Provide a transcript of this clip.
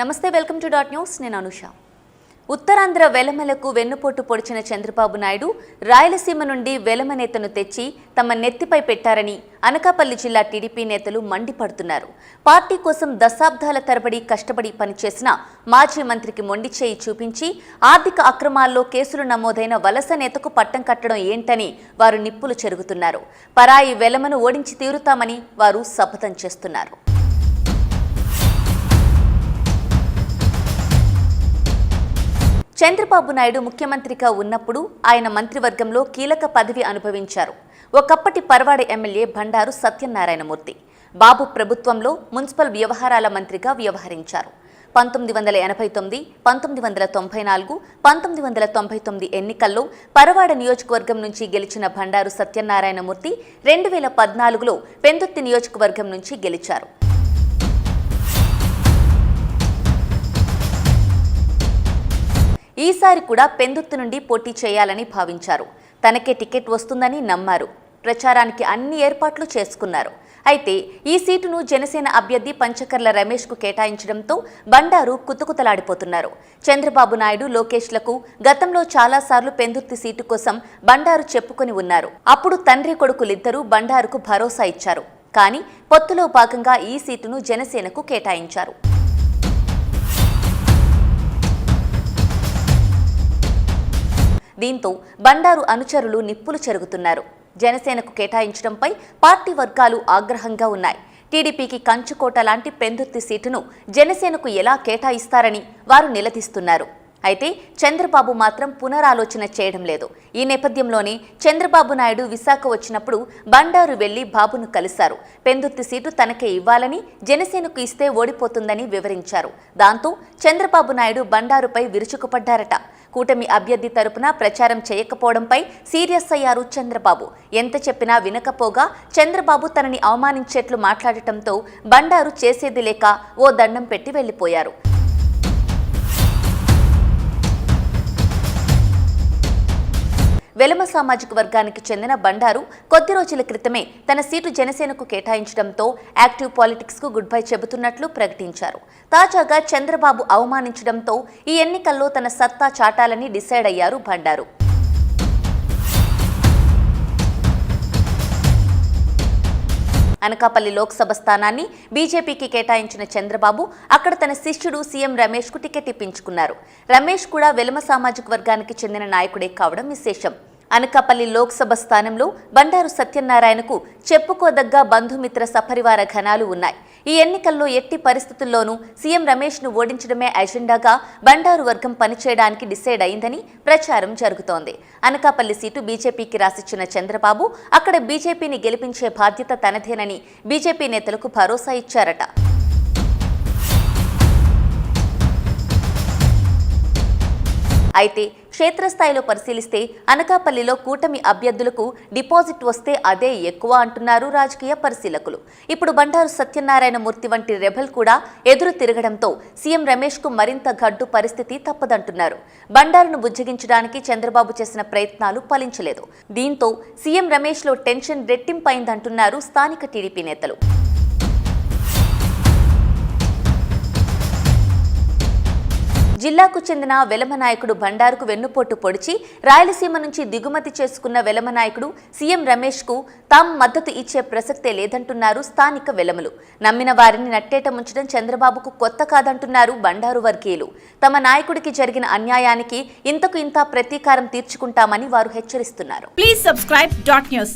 నమస్తే welcome to dot news. నేను అనుష. ఉత్తరాంధ్ర వెలమలకు వెన్నుపోటు పొడిచిన చంద్రబాబు నాయుడు రాయలసీమ నుండి వెలమ నేతను తెచ్చి తమ నెత్తిపై పెట్టారని అనకాపల్లి జిల్లా టీడీపీ నేతలు మండిపడుతున్నారు. పార్టీ కోసం దశాబ్దాల తరబడి కష్టపడి పనిచేసిన మాజీ మంత్రికి మొండి చేయి చూపించి ఆర్థిక అక్రమాల్లో కేసులు నమోదైన వలస నేతకు పట్టం కట్టడం ఏంటని వారు నిప్పులు చెరుగుతున్నారు. పరాయి వెలమను ఓడించి తీరుతామని వారు శపథం చేస్తున్నారు. చంద్రబాబు నాయుడు ముఖ్యమంత్రిగా ఉన్నప్పుడు ఆయన మంత్రివర్గంలో కీలక పదవి అనుభవించారు. ఒకప్పటి పరవాడ ఎమ్మెల్యే బండారు సత్యనారాయణమూర్తి. బాబు ప్రభుత్వంలో మున్సిపల్ వ్యవహారాల మంత్రిగా వ్యవహరించారు. పంతొమ్మిది వందల ఎనభై తొమ్మిది పంతొమ్మిది వందల తొంభై నాలుగు పంతొమ్మిది వందల తొంభై తొమ్మిది ఎన్నికల్లో పరవాడ నియోజకవర్గం నుంచి గెలిచిన బండారు సత్యనారాయణమూర్తి రెండు వేల పద్నాలుగులో పెందుత్తి నియోజకవర్గం నుంచి గెలిచారు. ఈసారి కూడా పెందుత్తు నుండి పోటీ చేయాలని భావించారు. తనకే టికెట్ వస్తుందని నమ్మారు. ప్రచారానికి అన్ని ఏర్పాట్లు చేసుకున్నారు. అయితే ఈ సీటును జనసేన అభ్యర్థి పంచకర్ల రమేష్కు కేటాయించడంతో బండారు కుతుకుతలాడిపోతున్నారు. చంద్రబాబు నాయుడు లోకేష్లకు గతంలో చాలాసార్లు పెందుర్తి సీటు కోసం బండారు చెప్పుకొని ఉన్నారు. అప్పుడు తండ్రి కొడుకులిద్దరూ బండారుకు భరోసా ఇచ్చారు. కానీ పొత్తులో భాగంగా ఈ సీటును జనసేనకు కేటాయించారు. దీంతో బండారు అనుచరులు నిప్పులు చెరుగుతున్నారు. జనసేనకు కేటాయించడంపై పార్టీ వర్గాలు ఆగ్రహంగా ఉన్నాయి. టీడీపీకి కంచుకోట లాంటి పెందుర్తి సీటును జనసేనకు ఎలా కేటాయిస్తారని వారు నిలదీస్తున్నారు. అయితే చంద్రబాబు మాత్రం పునరాలోచన చేయడం లేదు. ఈ నేపథ్యంలోనే చంద్రబాబు నాయుడు విశాఖ వచ్చినప్పుడు బండారు వెళ్ళి బాబును కలిశారు. పెందుర్తి సీటు తనకే ఇవ్వాలని జనసేనకు ఇస్తే ఓడిపోతుందని వివరించారు. దాంతో చంద్రబాబు నాయుడు బండారుపై విరుచుకుపడ్డారట. కూటమి అభ్యర్థి తరపున ప్రచారం చేయకపోవడంపై సీరియస్ అయ్యారు చంద్రబాబు. ఎంత చెప్పినా వినకపోగా చంద్రబాబు తనని అవమానించేట్లు మాట్లాడటంతో బండారు చేసేది లేక ఓ దండం పెట్టి వెళ్ళిపోయారు వెలమ సామాజిక వర్గానికి చెందిన బండారు కొద్ది రోజుల క్రితమే తన సీటు జనసేనకు కేటాయించడంతో యాక్టివ్ పాలిటిక్స్కు గుడ్ బై చెబుతున్నట్లు ప్రకటించారు. తాజాగా చంద్రబాబు అవమానించడంతో ఈ ఎన్నికల్లో తన సత్తా చాటాలని డిసైడ్ అయ్యారు బండారు. అనకాపల్లి లోక్సభ స్థానాన్ని బీజేపీకి కేటాయించిన చంద్రబాబు అక్కడ తన శిష్యుడు సీఎం రమేష్కు టికెట్ ఇప్పించుకున్నారు. రమేష్ కూడా వెలమ సామాజిక వర్గానికి చెందిన నాయకుడే కావడం విశేషం. అనకాపల్లి లోక్సభ స్థానంలో బండారు సత్యనారాయణకు చెప్పుకోదగ్గ బంధుమిత్ర సపరివార ఘనాలు ఉన్నాయి. ఈ ఎన్నికల్లో ఎట్టి పరిస్థితుల్లోనూ సీఎం రమేష్ను ఓడించడమే ఎజెండాగా బండారు వర్గం పనిచేయడానికి డిసైడ్ అయిందని ప్రచారం జరుగుతోంది. అనకాపల్లి సీటు బీజేపీకి రాసిచ్చిన చంద్రబాబు అక్కడ బీజేపీని గెలిపించే బాధ్యత తనదేనని బీజేపీ నేతలకు భరోసా ఇచ్చారట. అయితే క్షేత్రస్థాయిలో పరిశీలిస్తే అనకాపల్లిలో కూటమి అభ్యర్థులకు డిపాజిట్ వస్తే అదే ఎక్కువ అంటున్నారు రాజకీయ పరిశీలకులు. ఇప్పుడు బండారు సత్యనారాయణ మూర్తి వంటి రెబల్ కూడా ఎదురు తిరగడంతో సీఎం రమేష్కు మరింత గడ్డు పరిస్థితి తప్పదంటున్నారు. బండారును బుజ్జగించడానికి చంద్రబాబు చేసిన ప్రయత్నాలు ఫలించలేదు. దీంతో సీఎం రమేష్లో టెన్షన్ రెట్టింపైందంటున్నారు స్థానిక టీడీపీ నేతలు. జిల్లాకు చెందిన వెలమ నాయకుడు బండారుకు వెన్నుపోటు పొడిచి రాయలసీమ నుంచి దిగుమతి చేసుకున్న వెలమ నాయకుడు సీఎం రమేష్కు తాము మద్దతు ఇచ్చే ప్రసక్తే లేదంటున్నారు స్థానిక వెలమలు. నమ్మిన వారిని నట్టేట ముంచడం చంద్రబాబుకు కొత్త కాదంటున్నారు బండారు వర్గీయులు. తమ నాయకుడికి జరిగిన అన్యాయానికి ఇంతకు ఇంత ప్రతీకారం తీర్చుకుంటామని వారు హెచ్చరిస్తున్నారు. Please subscribe dot news.